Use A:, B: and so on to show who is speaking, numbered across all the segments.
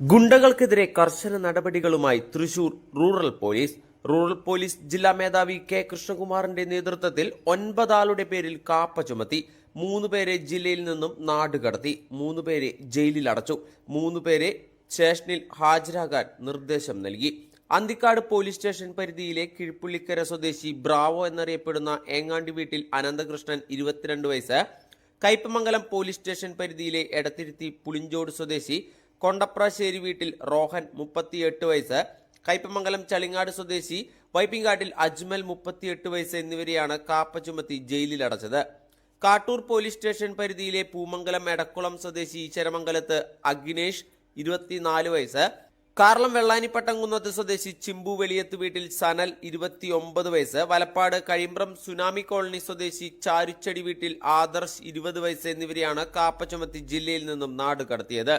A: ഗുണ്ടകൾക്കെതിരെ കർശന നടപടികളുമായി Thrissur rural police. Rural police ജില്ലാ മേധാവി കെ കൃഷ്ണകുമാറിന്റെ നേതൃത്വത്തിൽ ഒൻപതാളുടെ പേരിൽ കാപ്പ ചുമത്തി മൂന്ന് പേരെ ജില്ലയിൽ നിന്നും നാടുകടത്തി മൂന്ന് പേരെ ജയിലിൽ അടച്ചു മൂന്ന് പേരെ സ്റ്റേഷനിൽ ഹാജരാകാൻ നിർദ്ദേശം നൽകി. അന്തിക്കാട് പോലീസ് സ്റ്റേഷൻ പരിധിയിലെ കിഴിപ്പുള്ളിക്കര സ്വദേശി ബ്രാവോ എന്നറിയപ്പെടുന്ന ഏങ്ങാണ്ടി വീട്ടിൽ അനന്തകൃഷ്ണൻ ഇരുപത്തിരണ്ട് വയസ്സ് കയ്പമംഗലം പോലീസ് സ്റ്റേഷൻ പരിധിയിലെ എടത്തിരുത്തി പുളിഞ്ചോട് സ്വദേശി കൊണ്ടപ്രാശ്ശേരി വീട്ടിൽ റോഹൻ മുപ്പത്തിയെട്ട് വയസ്സ് കയ്പമംഗലം ചളിങ്ങാട് സ്വദേശി വൈപ്പിങ്കാട്ടിൽ അജ്മൽ മുപ്പത്തിയെട്ട് വയസ്സ് എന്നിവരെയാണ് കാപ്പ ചുമത്തി ജയിലിലടച്ചത്. കാട്ടൂർ പോലീസ് സ്റ്റേഷൻ പരിധിയിലെ പൂമംഗലം എടക്കുളം സ്വദേശി ഈശ്വരമംഗലത്ത് അഗ്നേഷ് ഇരുപത്തിനാല് വയസ്സ് കാർളം വെള്ളാനിപ്പട്ടംകുന്നത്ത് സ്വദേശി ചിമ്പു വെളിയത്ത് വീട്ടിൽ സനൽ ഇരുപത്തിയൊമ്പത് വയസ്സ് വലപ്പാട് കഴിമ്പ്രം സുനാമി കോളനി സ്വദേശി ചാരുച്ചടി വീട്ടിൽ ആദർശ് ഇരുപത് വയസ്സ് എന്നിവരെയാണ് കാപ്പ ചുമത്തി ജില്ലയിൽ നിന്നും നാട് കടത്തിയത്.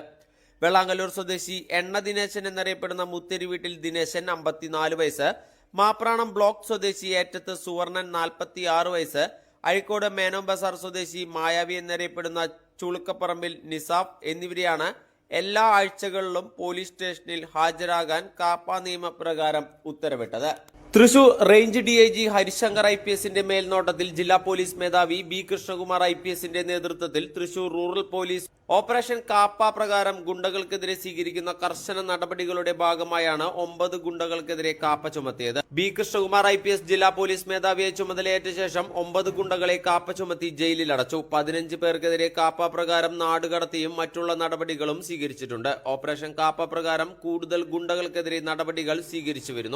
A: വെള്ളാങ്കല്ലൂർ സ്വദേശി എണ്ണ ദിനേശൻ എന്നറിയപ്പെടുന്ന മുത്തരി വീട്ടിൽ ദിനേശൻ അമ്പത്തിനാല് വയസ്സ് മാപ്രാണം ബ്ലോക്ക് സ്വദേശി ഏറ്റത്ത് സുവർണൻ നാൽപ്പത്തി ആറ് വയസ്സ് അഴിക്കോട് മേനോം ബസാർ സ്വദേശി മായാവി എന്നറിയപ്പെടുന്ന ചുളുക്കപ്പറമ്പിൽ നിസാഫ് എന്നിവരെയാണ് എല്ലാ ആഴ്ചകളിലും പോലീസ് സ്റ്റേഷനിൽ ഹാജരാകാൻ കാപ്പ നിയമപ്രകാരം ഉത്തരവിട്ടത്. Thrissur range D I G Harishankar I P എസിന്റെ മേൽനോട്ടത്തിൽ ജില്ലാ പോലീസ് മേധാവി ബി കൃഷ്ണകുമാർ ഐ പി എസിന്റെ നേതൃത്വത്തിൽ Thrissur rural police operation KAAPA പ്രകാരം ഗുണ്ടകൾക്കെതിരെ സ്വീകരിക്കുന്ന കർശന നടപടികളുടെ ഭാഗമായാണ് ഒമ്പത് ഗുണ്ടകൾക്കെതിരെ KAAPA ചുമത്തിയത്. B Krishnakumar I P S ജില്ലാ പോലീസ് മേധാവിയെ ചുമതലയേറ്റ ശേഷം ഒമ്പത് ഗുണ്ടകളെ കാപ്പ ചുമത്തി ജയിലിൽ അടച്ചു പതിനഞ്ച് പേർക്കെതിരെ കാപ്പ പ്രകാരം നാടുകടത്തിയും മറ്റുള്ള നടപടികളും സ്വീകരിച്ചിട്ടുണ്ട്. ഓപ്പറേഷൻ കാപ്പ പ്രകാരം കൂടുതൽ ഗുണ്ടകൾക്കെതിരെ നടപടികൾ സ്വീകരിച്ചു വരുന്നു.